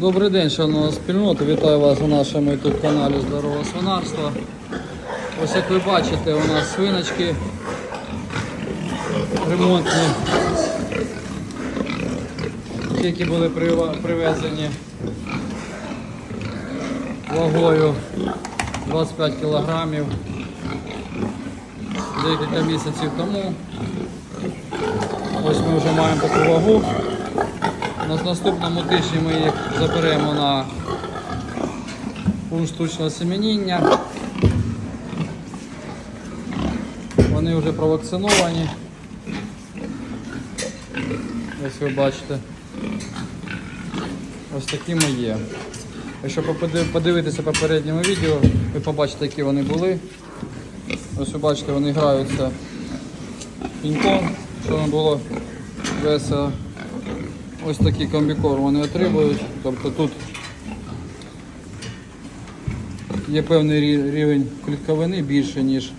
Добрий день, шановна спільнота. Вітаю вас у нашому YouTube каналі Здорове свинарство. Ось як ви бачите, у нас свиночки ремонтні, які були привезені вагою 25 кілограмів декілька місяців тому. Ось ми вже маємо таку вагу. На наступному тижні ми їх заберемо на пункт штучного семеніння. Вони вже провакциновані. Ось ви бачите. Ось такими є. Якщо подивитися попередньому відео, ви побачите, які вони були. Ось ви бачите, вони граються піньком, що не було весело. Ось такий комбікорм вони отримують. Тобто тут є певний рівень клітковини більше, ніж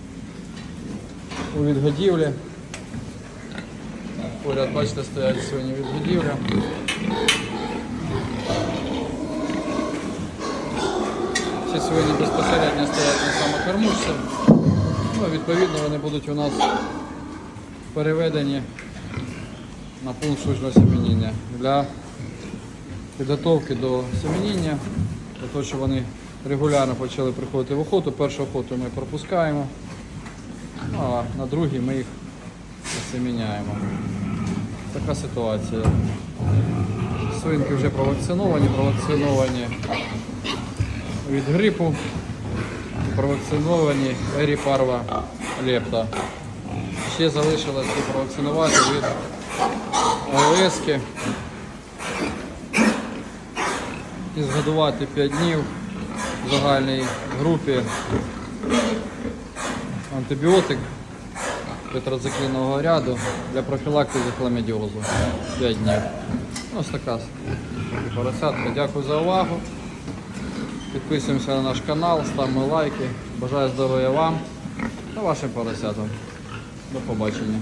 у відгодівлі. Поряд, бачите, стоять свині відгодівля. Ці свині безпосередньо стоять на самокормушці. Ну, відповідно, вони будуть у нас переведені на пункт штучного семеніння для підготовки до семеніння, для того, щоб вони регулярно почали приходити в охоту. Першу охоту ми пропускаємо, ну, а на другій ми їх семеняємо. Така ситуація. Свинки вже провакциновані, провакциновані від грипу, провакциновані еріпарва лепта. Ще залишилось провакцинувати від ОСки і згодувати 5 днів в загальній групі антибіотик тетрациклінного ряду для профілактики хламідіозу 5 днів. Ось така поросятка. Дякую за увагу. Підписуємося на наш канал, ставимо лайки. Бажаю здоров'я вам та вашим поросятам. До побачення.